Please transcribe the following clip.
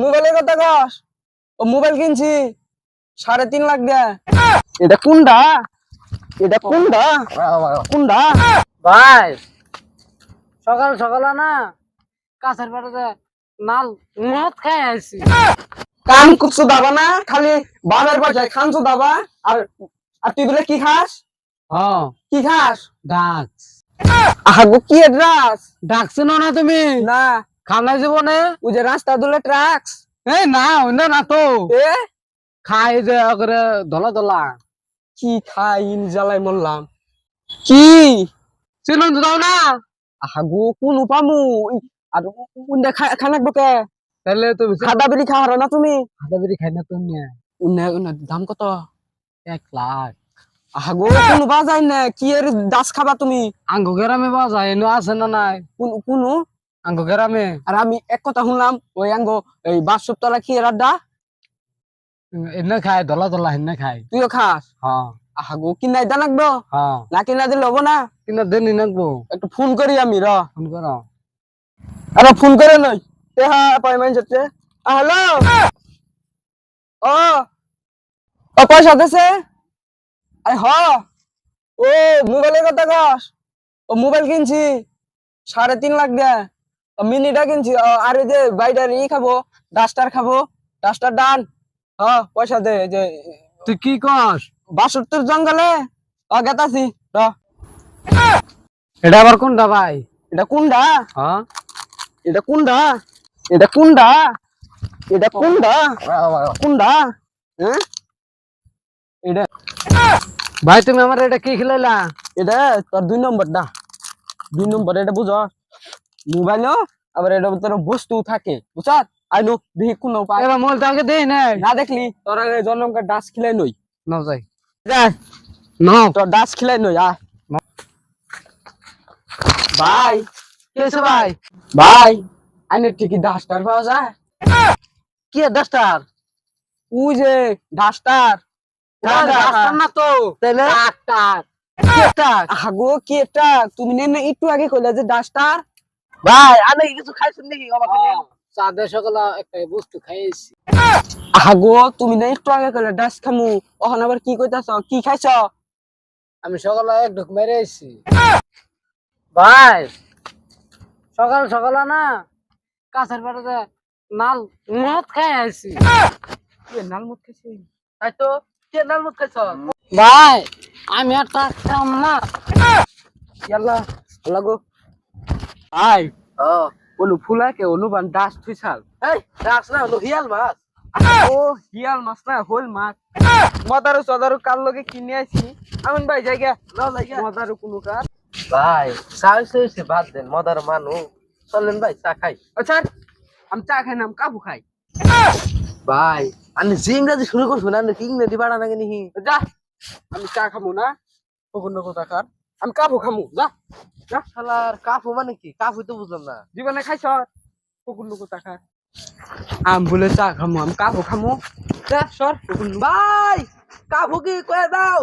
মোবাইলের কথা কস? ও মোবাইল কিনছি। সাড়ে তিন লাখ দেয়া এটা কোনটা? এটা কোনটা? কোনটা? ভাই সকাল সকালে না কাছের বাড়িতে নাল মদ খাই আসছি কান কুচু দাবা না খালি বাবার বাসায় খানছো দাবা। আর আর তুই বলে কি খাস? হ্যাঁ কি খাস? ডাক আহাগো কি এড্রাস ডাকছো না তুমি? না। খানা জীবনে? ওই যে রাস্তা দুলে ট্রাক্স এই না অন্য না তো। এ? খাই যে করে ধলা ধলা। কি খাই ইন জ্বালাই মরলাম। কি? চিনুন দাও না। আহাগো কোন উপামু? আর উন্ডে খানাক বকে তাহলে তুমি খাদা বিড়ি খাওয়ার না তুমি? খাদা বেরি খাই না তুমি। উন্নে উন্নে দাম কত? এক লাখ। আহাগো কোন বাজাই না কি এর দাস খাবা তুমি? আঙ্গো গ্রামে যায় এনে আছে না নাই? কোন কোন? আঙ্গো গ্রামে। আর আমি এক কথা শুনলাম ওই আঙ্গো এই বাসুপ তলা কি এর আড্ডা? এনে খাই ধলা ধলা এনে খাই তুইও খাস? হ্যাঁ। আহাগো কিনাই দা লাগবো হ্যাঁ। না কিনা দিলে হব না? কিন্তু দেনি নাকবো। একটু ফোন করি আমি র। ফোন করো। আরে ফোন করে নই তে হ্যাঁ পাইমেন্ট হচ্ছে হ্যালো? ও ও পয়সা দিছে? আরে হ। ও মোবাইলের কথা কস। ও মোবাইল কিনছি। সাড়ে তিন লাখ দেয়া। মিনিটা কিনছি আর এই যে বাইটার ই খাব ডাস্টার খাব ডাস্টার ডান। হ পয়সা দে যে তুই কি কস? বাসুত্তর জঙ্গলে গেতাছি এটা আবার কোনটা ভাই? এটা কোনটা হ্যাঁ। এটা কোনটা এটা কোনটা এটা কোনটা কোনটা হ্যাঁ? এটা ভাই তুমি আমার এটা কি খেলাইলা? এটা তোর দুই নম্বরটা। দুই নম্বর এটা বুঝ। মোবাইলও আবার এটা তোর বস্তু থাকে বুঝছ? আইনো দেখি কোন পায় এবার মোল তাকে দেই নাই না দেখলি তোর আগে জন্মকার ডাস খিলাই নই নাও যাই। যাই নাও। তোর ডাস খিলাই নই আয় ভাই। কি আছে ভাই? ভাই আইনের ঠিকই ডাস্টার পাওয়া যায়। কি ডাস্টার? ওই যে ডাস্টার। ডাস্টার না তো। তাহলে ডাক্তার। কি একটা? আগো কি এটা তুমি নেন একটু আগে কইলা যে ডাস্টার। ভাই আমি কিছু খাইছেন নাকি? অবাক চাঁদে সকালে একটা বস্তু খাইছি। আগো তুমি না একটু আগে কইলা ডাস খামু। ওখানে আবার কি কইতাছ? কি খাইছ? আমি সকালে এক ঢুক মেরে এসেছি ভাই সকাল সকালে না কাছের বাড়িতে নাল মদ খাই আসছি কে নালমত খাইছি তাই তো কে নাল মদ খাইছ? ভাই আমি আর থাকতাম না। ইয়াল্লা লাগো আই। ও। অনু ফুলাকে অনুবান ডাস থুইছাল। এই দাস না হলো হিয়াল মাছ। ও হিয়াল মাছ না হোল মাছ। মদারু সদারু কার লগে কিনে আইছি। আমিন ভাই জায়গা নাও যাই মদারু কোনো কার ভাই সাহস হয়েছে বাদ দেন মদার মানু। চলেন ভাই চা খাই। আচ্ছা আমি চা খাই না আমি কাবু খাই। ভাই আমি যে ইংরাজি শুরু করছ না কি ইংরেজি বাড়া নাকি নিহি? যা আমি চা খামু না। কখনো কথা কার। আমি কাপু খামু যা। যা। শালার কাফু মানে কি? কাফু তো বুঝলাম না। জীবনে খাইছ? কখনো চা কার আম বলে চা খামু আমি কাপু খামু। যা সর। কুকুর ভাই কাফু কি কয়ে দাও?